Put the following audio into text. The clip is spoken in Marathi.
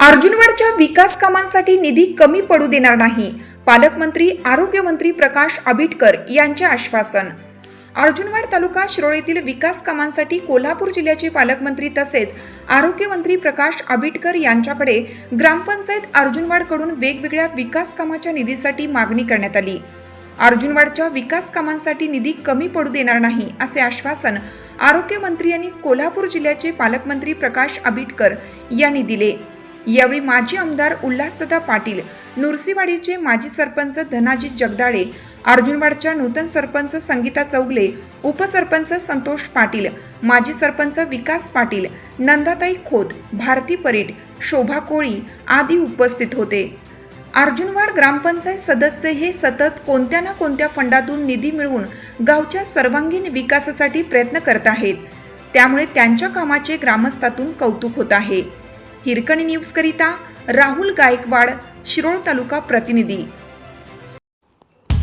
अर्जुनवाडच्या विकास कामांसाठी निधी कमी पडू देणार नाही. पालकमंत्री आरोग्यमंत्री प्रकाश आबिटकर यांचे आश्वासन अर्जुनवाड तालुका शिरोळीतील विकास कामांसाठी कोल्हापूर जिल्ह्याचे पालकमंत्री तसेच आरोग्यमंत्री प्रकाश आबिटकर यांच्याकडे ग्रामपंचायत अर्जुनवाडकडून वेगवेगळ्या विकास कामाच्या निधीसाठी मागणी करण्यात आली. अर्जुनवाडच्या विकास कामांसाठी निधी कमी पडू देणार नाही असे आश्वासन आरोग्यमंत्री यांनी कोल्हापूर जिल्ह्याचे पालकमंत्री प्रकाश आबिटकर यांनी दिले. यावेळी माजी आमदार उल्हासदादा पाटील नुरसीवाडीचे माजी सरपंच धनाजी जगदाळे अर्जुनवाडच्या नूतन सरपंच संगीता चौगले उपसरपंच संतोष पाटील माजी सरपंच विकास पाटील नंदाताई खोत भारती परीट शोभा कोळी आदी उपस्थित होते. अर्जुनवाड ग्रामपंचायत सदस्य हे सतत कोणत्या ना कोणत्या फंडातून निधी मिळवून गावच्या सर्वांगीण विकासासाठी प्रयत्न करत आहेत. त्यामुळे त्यांच्या कामाचे ग्रामस्थातून कौतुक होत आहे. हिरकणी न्यूजकरिता राहुल गायकवाड शिरोळ तालुका प्रतिनिधी.